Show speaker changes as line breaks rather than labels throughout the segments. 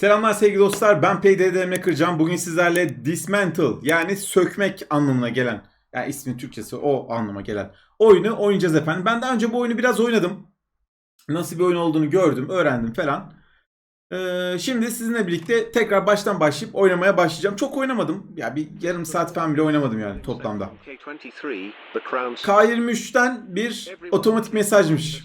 Selamlar sevgili dostlar. Ben PDD Kırcan. Bugün sizlerle dismantle yani sökmek anlamına gelen yani ismin Türkçesi o anlama gelen oyunu oynayacağız efendim. Ben daha önce bu oyunu biraz oynadım. Nasıl bir oyun olduğunu gördüm, öğrendim falan. Ee, şimdi sizinle birlikte tekrar baştan başlayıp oynamaya başlayacağım. Çok oynamadım. Ya bir yarım saat falan bile oynamadım yani toplamda.
K23, the Crown
K23'ten bir otomatik mesajmış.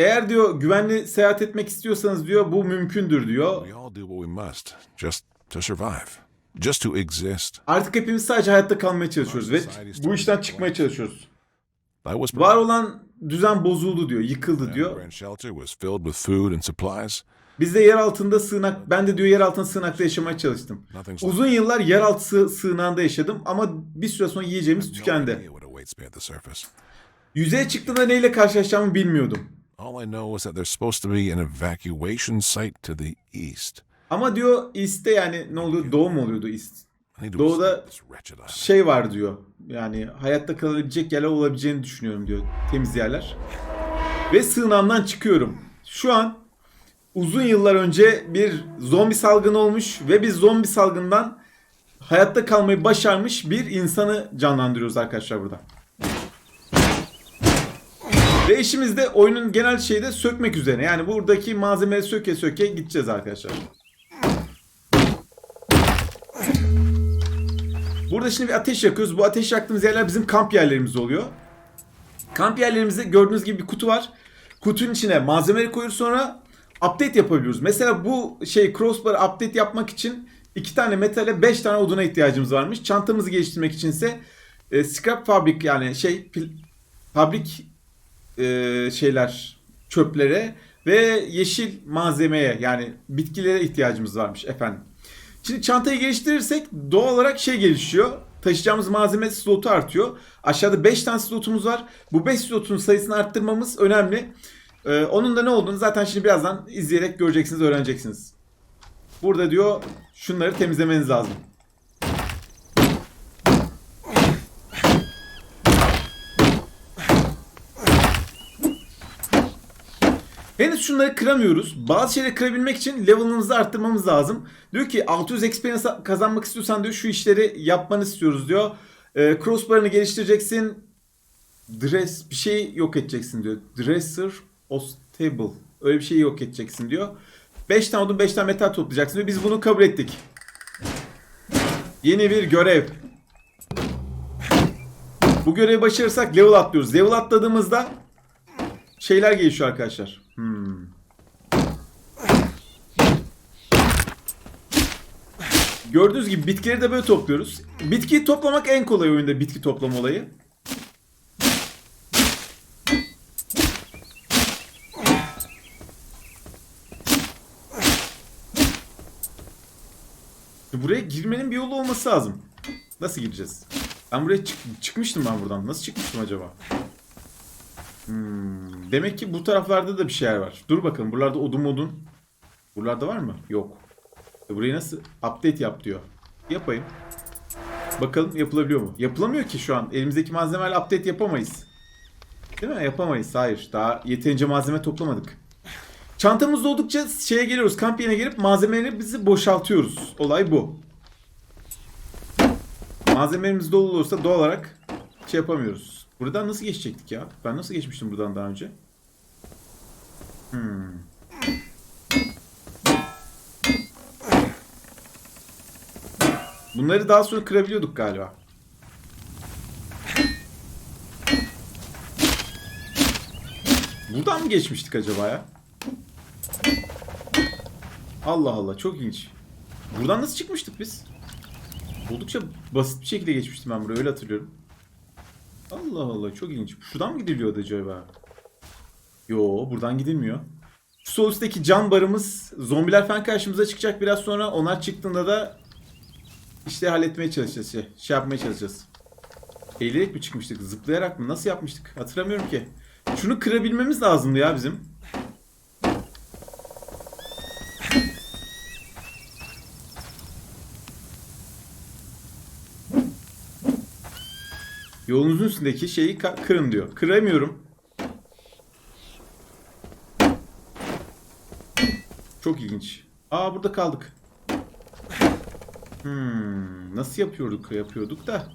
Eğer diyor güvenli seyahat etmek istiyorsanız diyor bu mümkündür diyor.
We all do what we must just to survive, just to exist.
Artık hepimiz sadece hayatta kalmaya çalışıyoruz ve bu işten çıkmaya çalışıyoruz. Var olan düzen bozuldu diyor, yıkıldı diyor. Biz de yer altında sığınak, ben de diyor yer altında sığınakta yaşamaya çalıştım. Uzun yıllar yeraltı sığ- sığınağında yaşadım ama bir süre sonra yiyeceğimiz tükendi. Yüzeye çıktığımda neyle karşılaşacağımı bilmiyordum.
All I know is that there's supposed to be an evacuation site to the east.
Ama diyor East'te yani ne oluyor? Doğu mu oluyordu East? Doğuda-. Şey var diyor. Yani hayatta kalabilecek yerler olabileceğini düşünüyorum diyor. Temiz yerler. Ve sığınağımdan çıkıyorum. Şu an uzun yıllar önce bir zombi salgını olmuş ve biz zombi salgından hayatta kalmayı başarmış bir insanı canlandırıyoruz arkadaşlar burada. Ve işimiz de oyunun genel şeyi de sökmek üzerine. Yani buradaki malzemeleri söke söke gideceğiz arkadaşlar. Burada şimdi bir ateş yakıyoruz. Bu ateş yaktığımız yerler bizim kamp yerlerimiz oluyor. Kamp yerlerimizde gördüğünüz gibi bir kutu var. Kutunun içine malzemeleri koyuyoruz sonra update yapabiliyoruz. Mesela bu şey crossbar update yapmak için iki tane metale 5 tane oduna ihtiyacımız varmış. Çantamızı geliştirmek içinse e, scrap fabrik yani şey fabrik e, şeyler çöplere ve yeşil malzemeye yani bitkilere ihtiyacımız varmış efendim. Şimdi çantayı geliştirirsek doğal olarak şey gelişiyor. Taşıyacağımız malzeme slotu artıyor. Aşağıda 5 tane slotumuz var. Bu 5 slotun sayısını arttırmamız önemli. Ee, onun da ne olduğunu zaten şimdi birazdan izleyerek göreceksiniz, öğreneceksiniz. Burada diyor şunları temizlemeniz lazım. Henüz şunları kıramıyoruz. Bazı şeyleri kırabilmek için level'ımızı arttırmamız lazım. Diyor ki 600 experience kazanmak istiyorsan diyor şu işleri yapmanı istiyoruz diyor. Ee, crossbar'ını geliştireceksin. Dress bir şey yok edeceksin diyor. Dresser Ostable. Öyle bir şey yok edeceksin diyor. 5 tane odun 5 tane metal toplayacaksın diyor. Biz bunu kabul ettik. Yeni bir görev. Bu görevi başarırsak level atlıyoruz. Level atladığımızda şeyler gelişiyor arkadaşlar. Hmm. Gördüğünüz gibi bitkileri de böyle topluyoruz. Bitkiyi toplamak en kolay oyunda bitki toplama olayı. Buraya girmenin bir yolu olması lazım. Nasıl gireceğiz? Ben buraya çık- çıkmıştım ben buradan. Nasıl çıkmıştım acaba? Hmm, demek ki bu taraflarda da bir şeyler var. Dur bakalım buralarda odun modun. Buralarda var mı? Yok. E burayı nasıl update yap diyor. Yapayım. Bakalım yapılabiliyor mu? Yapılamıyor ki şu an. Elimizdeki malzemelerle update yapamayız. Değil mi? Yapamayız. Hayır. Daha yeterince malzeme toplamadık. Çantamız oldukça şeye geliyoruz. Kamp yerine gelip malzemeleri bizi boşaltıyoruz. Olay bu. Malzemelerimiz dolu olursa doğal olarak şey yapamıyoruz. Buradan nasıl geçecektik ya? Ben nasıl geçmiştim buradan daha önce? Hmm. Bunları daha sonra kırabiliyorduk galiba. Buradan mı geçmiştik acaba ya? Allah Allah çok ilginç. Buradan nasıl çıkmıştık biz? Oldukça basit bir şekilde geçmiştim ben buraya öyle hatırlıyorum. Allah Allah çok ilginç. Şuradan mı gidiliyordu acaba? Yo buradan gidilmiyor. Şu sol üstteki cam barımız zombiler falan karşımıza çıkacak biraz sonra. Onlar çıktığında da işte halletmeye çalışacağız. Şey, şey yapmaya çalışacağız. Eğilerek mi çıkmıştık? Zıplayarak mı? Nasıl yapmıştık? Hatırlamıyorum ki. Şunu kırabilmemiz lazımdı ya bizim. Yolunuzun üstündeki şeyi kırın diyor. Kıramıyorum. Çok ilginç. Aa burada kaldık. Hmm, nasıl yapıyorduk? Yapıyorduk da.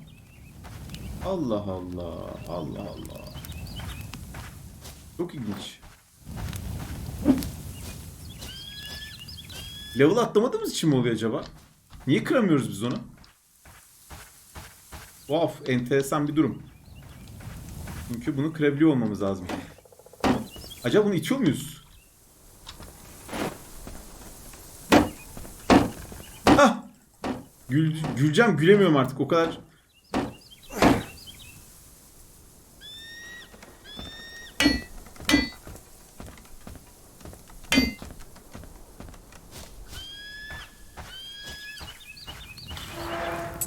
Allah Allah. Allah Allah. Çok ilginç. Level atlamadığımız için mi oluyor acaba? Niye kıramıyoruz biz onu? Wow, enteresan bir durum. Çünkü bunu kırabiliyor olmamız lazım. Acaba bunu itiyor muyuz? Ah! Gül, güleceğim gülemiyorum artık o kadar.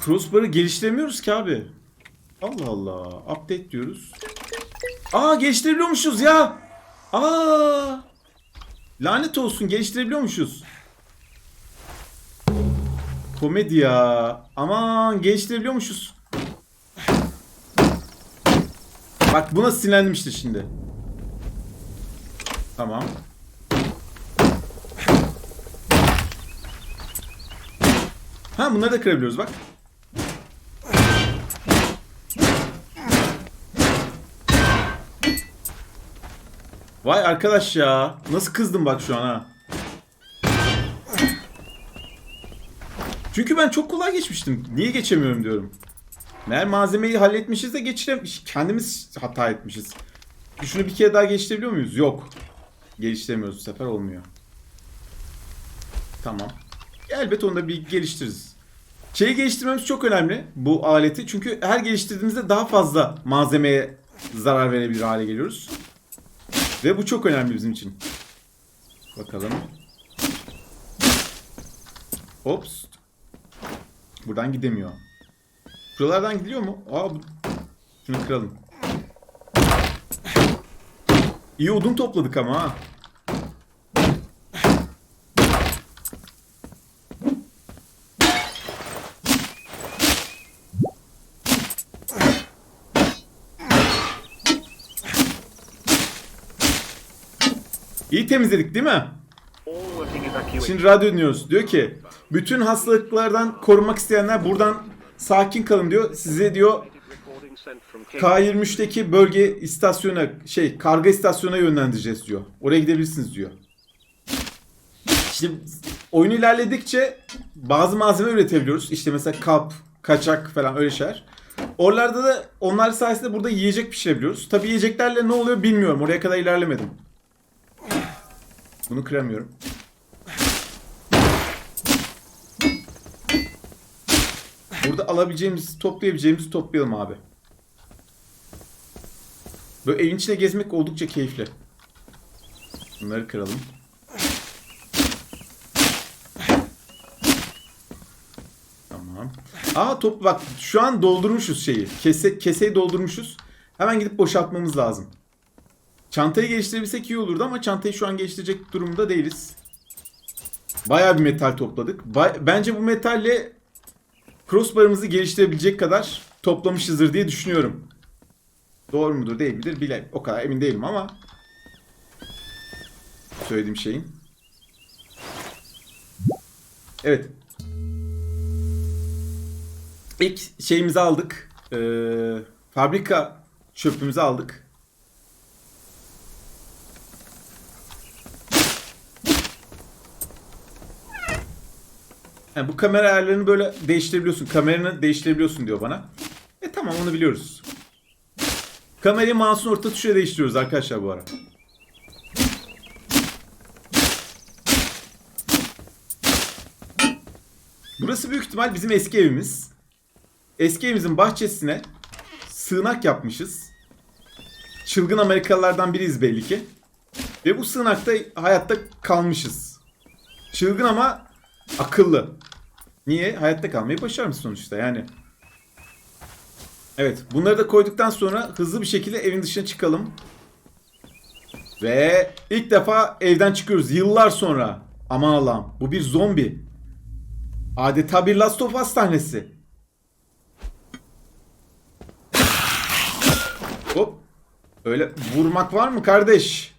Crossbar'ı geliştiremiyoruz ki abi. Allah Allah. Update diyoruz. Aa geliştirebiliyormuşuz ya. Aa. Lanet olsun geliştirebiliyormuşuz. Komedi ya. Aman geliştirebiliyormuşuz. Bak buna sinirlendim işte şimdi. Tamam. Ha bunları da kırabiliyoruz bak. Vay arkadaş ya. Nasıl kızdım bak şu an ha. Çünkü ben çok kolay geçmiştim. Niye geçemiyorum diyorum. Meğer malzemeyi halletmişiz de geçiremiş. Kendimiz hata etmişiz. Şunu bir kere daha geliştirebiliyor muyuz? Yok. Geliştiremiyoruz bu sefer olmuyor. Tamam. Elbet onu da bir geliştiririz. Şeyi geliştirmemiz çok önemli bu aleti. Çünkü her geliştirdiğimizde daha fazla malzemeye zarar verebilir hale geliyoruz. Ve bu çok önemli bizim için. Bakalım. Ops. Buradan gidemiyor. Şuralardan gidiyor mu? Aa bu... Şunu kıralım. İyi odun topladık ama ha. Temizledik değil mi? Şimdi radyo dinliyoruz. Diyor ki bütün hastalıklardan korunmak isteyenler buradan sakin kalın diyor. Size diyor
Recording sent from Cape.
K23'teki bölge istasyona şey karga istasyona yönlendireceğiz diyor. Oraya gidebilirsiniz diyor. Şimdi oyun ilerledikçe bazı malzeme üretebiliyoruz. İşte mesela kap, kaçak falan öyle şeyler. Oralarda da onlar sayesinde burada yiyecek pişirebiliyoruz. Tabi yiyeceklerle ne oluyor bilmiyorum. Oraya kadar ilerlemedim. Bunu kıramıyorum. Burada alabileceğimiz, toplayabileceğimizi toplayalım abi. Böyle evin içine gezmek oldukça keyifli. Bunları kıralım. Tamam. Aa top bak şu an doldurmuşuz şeyi. Kese, keseyi doldurmuşuz. Hemen gidip boşaltmamız lazım. Çantayı geliştirebilsek iyi olurdu ama çantayı şu an geliştirecek durumda değiliz. Bayağı bir metal topladık. Bay- Bence bu metalle crossbar'ımızı geliştirebilecek kadar toplamışızdır diye düşünüyorum. Doğru mudur değil midir bile o kadar emin değilim ama söylediğim şeyin. Evet. İlk şeyimizi aldık. Ee, fabrika çöpümüzü aldık. Yani bu kamera ayarlarını böyle değiştirebiliyorsun. Kameranı değiştirebiliyorsun diyor bana. E tamam onu biliyoruz. Kamerayı mouse'un orta tuşuyla değiştiriyoruz arkadaşlar bu ara. Burası büyük ihtimal bizim eski evimiz. Eski evimizin bahçesine sığınak yapmışız. Çılgın Amerikalılardan biriyiz belli ki. Ve bu sığınakta hayatta kalmışız. Çılgın ama akıllı. Niye? Hayatta kalmayı başarmış sonuçta yani. Evet bunları da koyduktan sonra hızlı bir şekilde evin dışına çıkalım. Ve ilk defa evden çıkıyoruz yıllar sonra. Aman Allah'ım bu bir zombi. Adeta bir Last of Us sahnesi. Hop. Öyle vurmak var mı kardeş?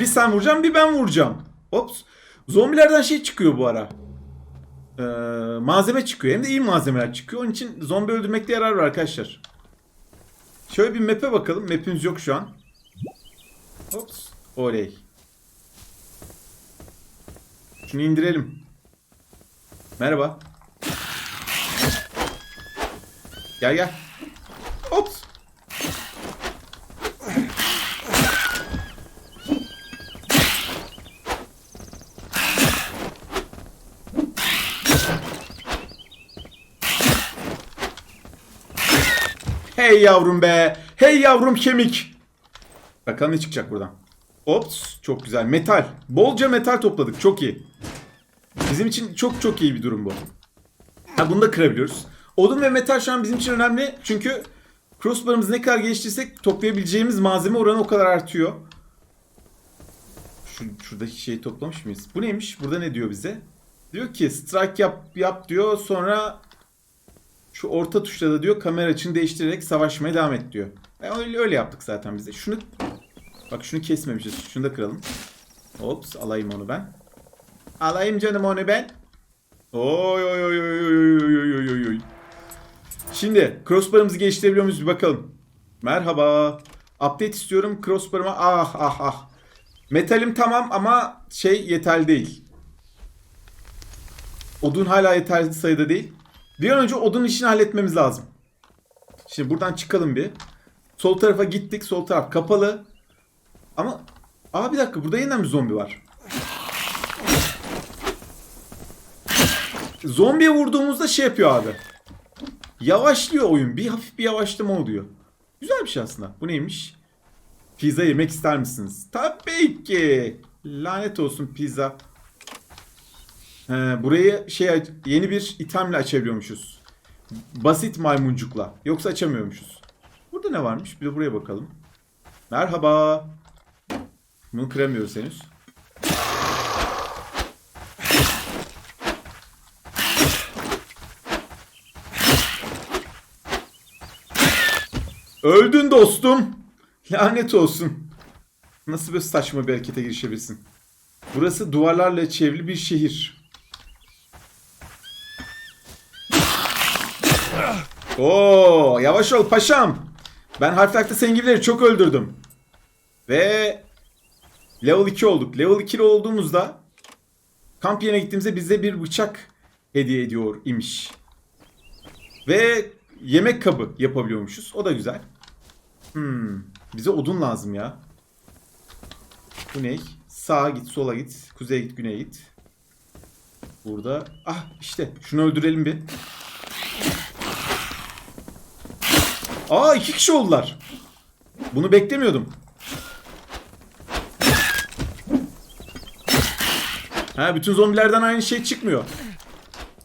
Bir sen vuracaksın bir ben vuracağım. Ops. Zombilerden şey çıkıyor bu ara. Ee, malzeme çıkıyor. Hem de iyi malzemeler çıkıyor. Onun için zombi öldürmekte yarar var arkadaşlar. Şöyle bir map'e bakalım. Map'imiz yok şu an. Ops. Oley. Şunu indirelim. Merhaba. Gel gel. Ops. Hey yavrum be. Hey yavrum kemik. Bakalım ne çıkacak buradan. Ops çok güzel. Metal. Bolca metal topladık. Çok iyi. Bizim için çok çok iyi bir durum bu. Ha bunu da kırabiliyoruz. Odun ve metal şu an bizim için önemli. Çünkü crossbar'ımızı ne kadar geliştirsek toplayabileceğimiz malzeme oranı o kadar artıyor. Şu, şuradaki şeyi toplamış mıyız? Bu neymiş? Burada ne diyor bize? Diyor ki strike yap yap diyor. Sonra şu orta tuşla da diyor kamera açını değiştirerek savaşmaya devam et diyor. E, öyle, öyle yaptık zaten biz de. Şunu bak şunu kesmemişiz. Şunu da kıralım. Ops alayım onu ben. Alayım canım onu ben. Oy oy oy oy oy oy oy oy oy. Şimdi crossbar'ımızı geliştirebiliyor muyuz bir bakalım. Merhaba. Update istiyorum crossbar'ıma. Ah ah ah. Metalim tamam ama şey yeterli değil. Odun hala yeterli sayıda değil. Bir an önce odun işini halletmemiz lazım. Şimdi buradan çıkalım bir. Sol tarafa gittik. Sol taraf kapalı. Ama Aa bir dakika burada yeniden bir zombi var. Zombiye vurduğumuzda şey yapıyor abi. Yavaşlıyor oyun. Bir hafif bir yavaşlama oluyor. Güzel bir şey aslında. Bu neymiş? Pizza yemek ister misiniz? Tabii ki. Lanet olsun pizza. He, burayı şey yeni bir itemle açabiliyormuşuz. Basit maymuncukla. Yoksa açamıyormuşuz. Burada ne varmış? Bir de buraya bakalım. Merhaba. Bunu kıramıyoruz henüz. Öldün dostum. Lanet olsun. Nasıl böyle saçma bir harekete girişebilirsin? Burası duvarlarla çevrili bir şehir. Oo, yavaş ol paşam. Ben Half-Life'da senin gibileri çok öldürdüm. Ve level 2 olduk. Level 2 olduğumuzda kamp yerine gittiğimizde bize bir bıçak hediye ediyor imiş. Ve yemek kabı yapabiliyormuşuz. O da güzel. Hmm, bize odun lazım ya. Bu ne? Sağa git, sola git, kuzeye git, güneye git. Burada. Ah işte şunu öldürelim bir. Aa iki kişi oldular. Bunu beklemiyordum. Ha bütün zombilerden aynı şey çıkmıyor.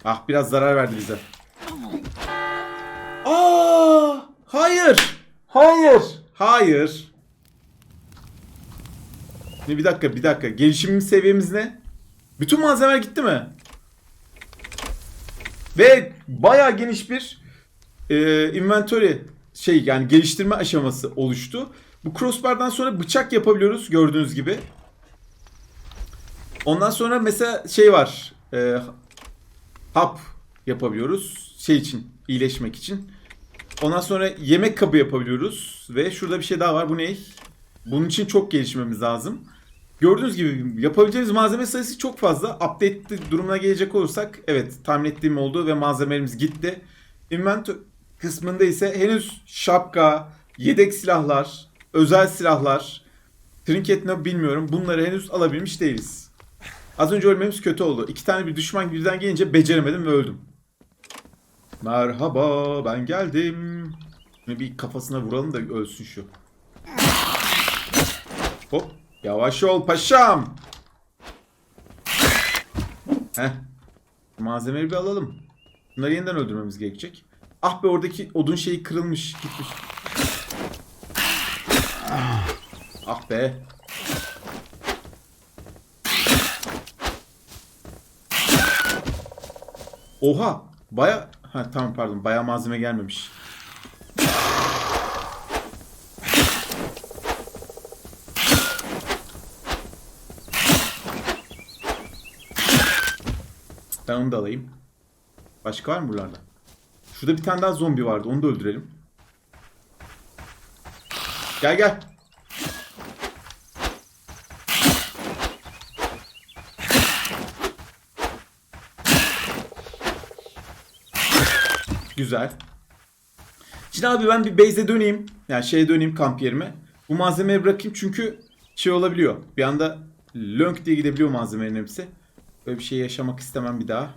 Ah biraz zarar verdi bize. Aa hayır. Hayır. Hayır. Ne bir dakika bir dakika. Gelişim seviyemiz ne? Bütün malzemeler gitti mi? Ve bayağı geniş bir e, inventory şey yani geliştirme aşaması oluştu. Bu crossbar'dan sonra bıçak yapabiliyoruz gördüğünüz gibi. Ondan sonra mesela şey var. E, hap yapabiliyoruz. Şey için iyileşmek için. Ondan sonra yemek kabı yapabiliyoruz. Ve şurada bir şey daha var. Bu ne? Bunun için çok gelişmemiz lazım. Gördüğünüz gibi yapabileceğimiz malzeme sayısı çok fazla. Update durumuna gelecek olursak evet tahmin ettiğim oldu ve malzemelerimiz gitti. Inventory kısmında ise henüz şapka, yedek silahlar, özel silahlar, trinket ne bilmiyorum bunları henüz alabilmiş değiliz. Az önce ölmemiz kötü oldu. İki tane bir düşman birden gelince beceremedim ve öldüm. Merhaba ben geldim. Şimdi bir kafasına vuralım da ölsün şu. Hop. Yavaş ol paşam. Heh. Malzemeyi bir alalım. Bunları yeniden öldürmemiz gerekecek. Ah be oradaki odun şeyi kırılmış gitmiş. Ah be. Oha. Baya... Ha tamam pardon. Baya malzeme gelmemiş. Ben onu da alayım. Başka var mı buralarda? Şurada bir tane daha zombi vardı. Onu da öldürelim. Gel gel. Güzel. Şimdi abi ben bir base'e döneyim. Yani şeye döneyim kamp yerime. Bu malzemeyi bırakayım çünkü şey olabiliyor. Bir anda lönk diye gidebiliyor malzemelerin hepsi. Böyle bir şey yaşamak istemem bir daha.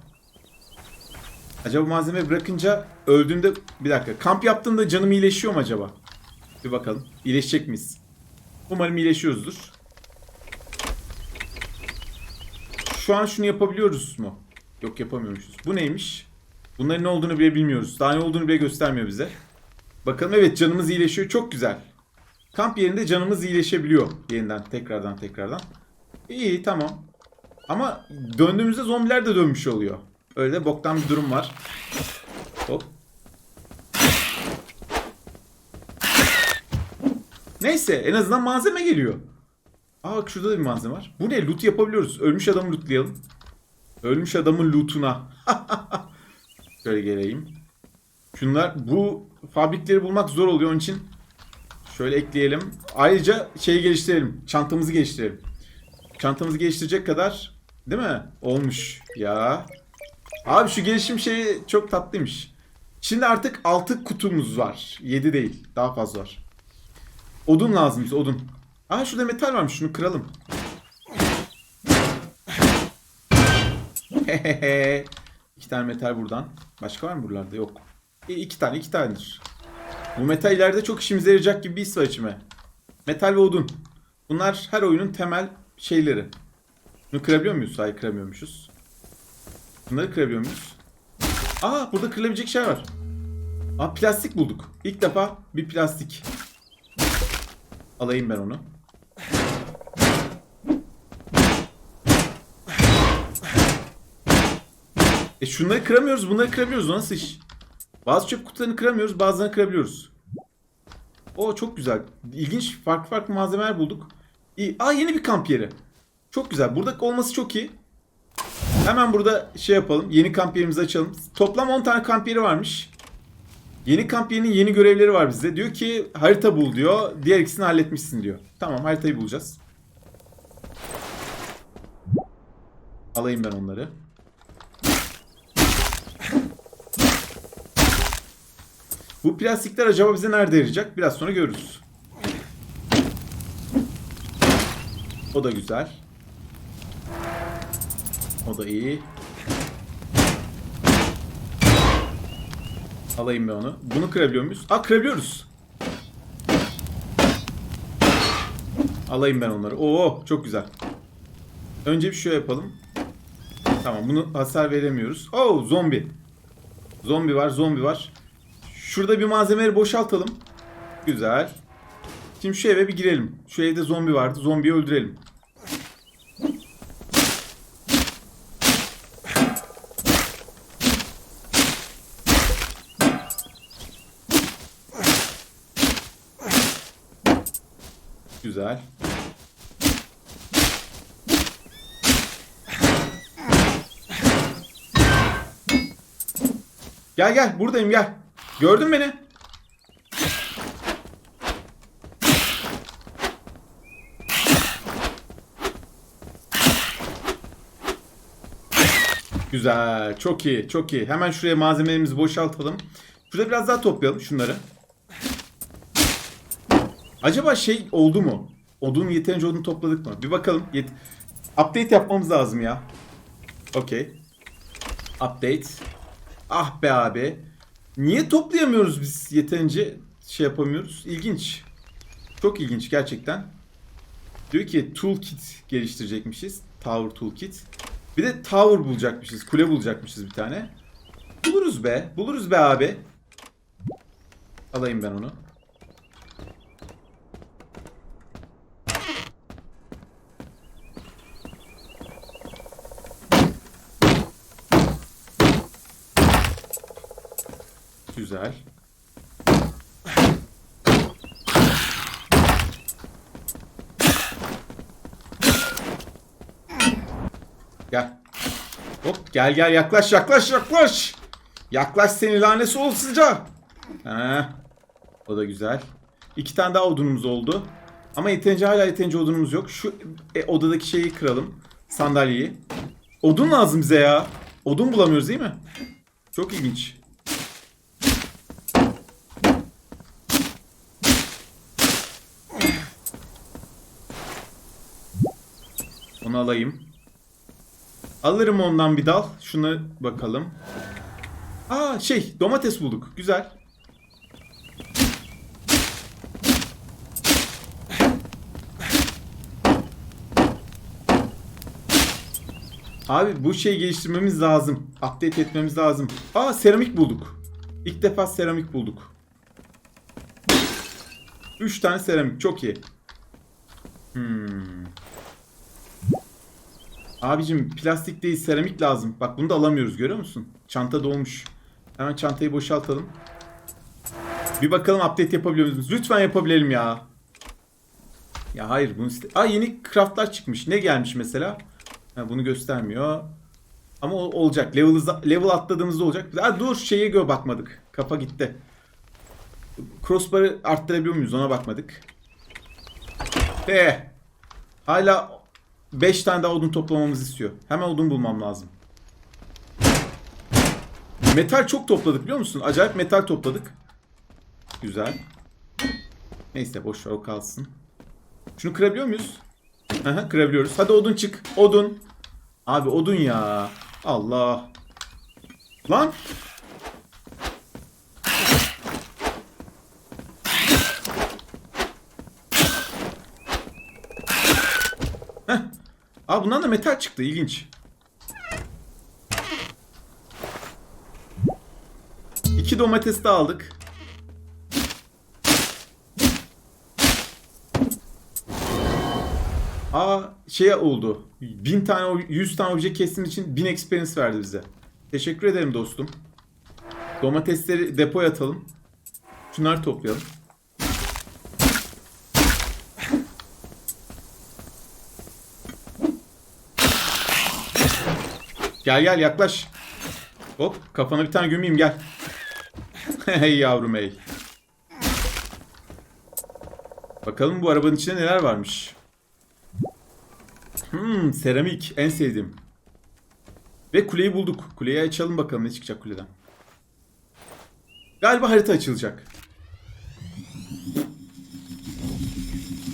Acaba bu malzemeyi bırakınca öldüğümde... Bir dakika. Kamp yaptığımda canım iyileşiyor mu acaba? Bir bakalım. İyileşecek miyiz? Umarım iyileşiyoruzdur. Şu an şunu yapabiliyoruz mu? Yok yapamıyormuşuz. Bu neymiş? Bunların ne olduğunu bile bilmiyoruz. Daha ne olduğunu bile göstermiyor bize. Bakalım evet canımız iyileşiyor. Çok güzel. Kamp yerinde canımız iyileşebiliyor. Yeniden tekrardan tekrardan. İyi tamam. Ama döndüğümüzde zombiler de dönmüş oluyor. Öyle boktan bir durum var. Hop. Neyse en azından malzeme geliyor. Aa bak şurada da bir malzeme var. Bu ne? Loot yapabiliyoruz. Ölmüş adamı lootlayalım. Ölmüş adamın lootuna. Şöyle geleyim. Şunlar bu fabrikleri bulmak zor oluyor onun için şöyle ekleyelim. Ayrıca şeyi geliştirelim. Çantamızı geliştirelim. Çantamızı geliştirecek kadar değil mi? Olmuş ya. Abi şu gelişim şeyi çok tatlıymış. Şimdi artık 6 kutumuz var. 7 değil. Daha fazla var. Odun lazım bize odun. Aa şurada metal varmış. Şunu kıralım. İki tane metal buradan. Başka var mı buralarda? Yok. E, iki tane, iki tanedir. Bu metal ileride çok işimize yarayacak gibi bir his var içime. Metal ve odun. Bunlar her oyunun temel şeyleri. Bunu kırabiliyor muyuz? Hayır kıramıyormuşuz. Bunları kırabiliyor muyuz? Aa burada kırılabilecek şey var. Aa plastik bulduk. İlk defa bir plastik. Alayım ben onu. E şunları kıramıyoruz, bunları kırabiliyoruz. Nasıl iş? Bazı çöp kutularını kıramıyoruz, bazılarını kırabiliyoruz. O çok güzel. İlginç, farklı farklı malzemeler bulduk. İyi. Aa yeni bir kamp yeri. Çok güzel. Burada olması çok iyi. Hemen burada şey yapalım. Yeni kamp yerimizi açalım. Toplam 10 tane kamp yeri varmış. Yeni kamp yerinin yeni görevleri var bizde. Diyor ki harita bul diyor. Diğer ikisini halletmişsin diyor. Tamam haritayı bulacağız. Alayım ben onları. Bu plastikler acaba bize nerede yarayacak? Biraz sonra görürüz. O da güzel. O da iyi. Alayım ben onu. Bunu kırabiliyor muyuz? Aa kırabiliyoruz. Alayım ben onları. Oo çok güzel. Önce bir şöyle yapalım. Tamam bunu hasar veremiyoruz. Oo zombi. Zombi var zombi var. Şurada bir malzemeleri boşaltalım. Güzel. Şimdi şu eve bir girelim. Şu evde zombi vardı. Zombiyi öldürelim. Güzel. Gel gel buradayım gel. Gördün beni. Güzel. Çok iyi. Çok iyi. Hemen şuraya malzemelerimizi boşaltalım. Şurada biraz daha toplayalım şunları. Acaba şey oldu mu? Odun yeterince odun topladık mı? Bir bakalım. Yet Update yapmamız lazım ya. Okey. Update. Ah be abi. Niye toplayamıyoruz biz yeterince şey yapamıyoruz? İlginç. Çok ilginç gerçekten. Diyor ki toolkit geliştirecekmişiz. Tower toolkit. Bir de tower bulacakmışız. Kule bulacakmışız bir tane. Buluruz be. Buluruz be abi. Alayım ben onu. Güzel. Gel. Hop gel gel yaklaş yaklaş yaklaş. Yaklaş seni lanesi olsunca. He. O da güzel. İki tane daha odunumuz oldu. Ama yeterince hala yeterince odunumuz yok. Şu e, odadaki şeyi kıralım. Sandalyeyi. Odun lazım bize ya. Odun bulamıyoruz değil mi? Çok ilginç. Onu alayım. Alırım ondan bir dal. Şuna bakalım. Aa şey domates bulduk. Güzel. Abi bu şeyi geliştirmemiz lazım. Update etmemiz lazım. Aa seramik bulduk. İlk defa seramik bulduk. 3 tane seramik çok iyi. Hmm. Abicim plastik değil seramik lazım. Bak bunu da alamıyoruz görüyor musun? Çanta dolmuş. Hemen çantayı boşaltalım. Bir bakalım update yapabiliyor muyuz? Lütfen yapabilelim ya. Ya hayır bunu. Aa yeni craftlar çıkmış. Ne gelmiş mesela? Ha, bunu göstermiyor. Ama olacak. Level, level atladığımızda olacak. Aa, dur şeye göre bakmadık. Kafa gitti. Crossbar'ı arttırabiliyor muyuz ona bakmadık. De. Hala 5 tane daha odun toplamamızı istiyor. Hemen odun bulmam lazım. Metal çok topladık biliyor musun? Acayip metal topladık. Güzel. Neyse boş ver o kalsın. Şunu kırabiliyor muyuz? Aha, kırabiliyoruz. Hadi odun çık. Odun. Abi odun ya. Allah. Lan. Heh. Abi bundan da metal çıktı. İlginç. İki domates de aldık. Aa şey oldu. Bin tane, yüz tane obje kestim için bin experience verdi bize. Teşekkür ederim dostum. Domatesleri depoya atalım. Şunları toplayalım. Gel gel yaklaş. Hop kafana bir tane gömeyim gel. hey yavrum hey. Bakalım bu arabanın içinde neler varmış. Hmm, seramik en sevdiğim. Ve kuleyi bulduk. Kuleyi açalım bakalım ne çıkacak kuleden. Galiba harita açılacak.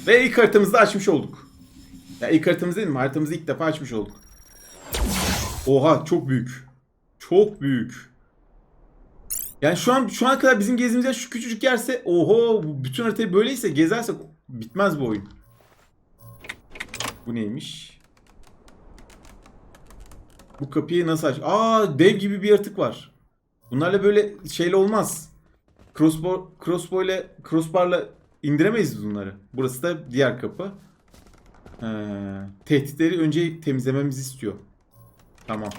Ve ilk haritamızı da açmış olduk. Ya ilk haritamız değil mi? Haritamızı ilk defa açmış olduk. Oha çok büyük. Çok büyük. Yani şu an şu ana kadar bizim gezdiğimiz yer şu küçücük yerse oho bütün haritayı böyleyse gezersek bitmez bu oyun. Bu neymiş? Bu kapıyı nasıl aç? Aa dev gibi bir yaratık var. Bunlarla böyle şeyle olmaz. Crossbar, crossbow ile crossbarla indiremeyiz bunları. Burası da diğer kapı. Ee, tehditleri önce temizlememizi istiyor. Tamam.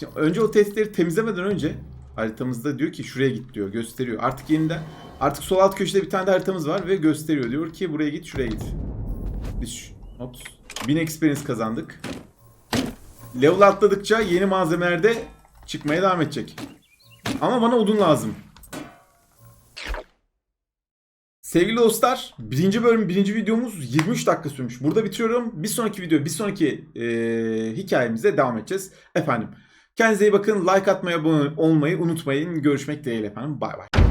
Şimdi önce o tehditleri temizlemeden önce haritamızda diyor ki şuraya git diyor. Gösteriyor. Artık yeniden artık sol alt köşede bir tane de haritamız var ve gösteriyor. Diyor ki buraya git şuraya git. Biz Ops. 1000 experience kazandık. Level atladıkça yeni malzemeler de çıkmaya devam edecek. Ama bana odun lazım. Sevgili dostlar, birinci bölüm, birinci videomuz 23 dakika sürmüş. Burada bitiriyorum. Bir sonraki video, bir sonraki eee hikayemize devam edeceğiz. Efendim, kendinize iyi bakın. Like atmayı, abone olmayı unutmayın. Görüşmek dileğiyle efendim. Bay bay.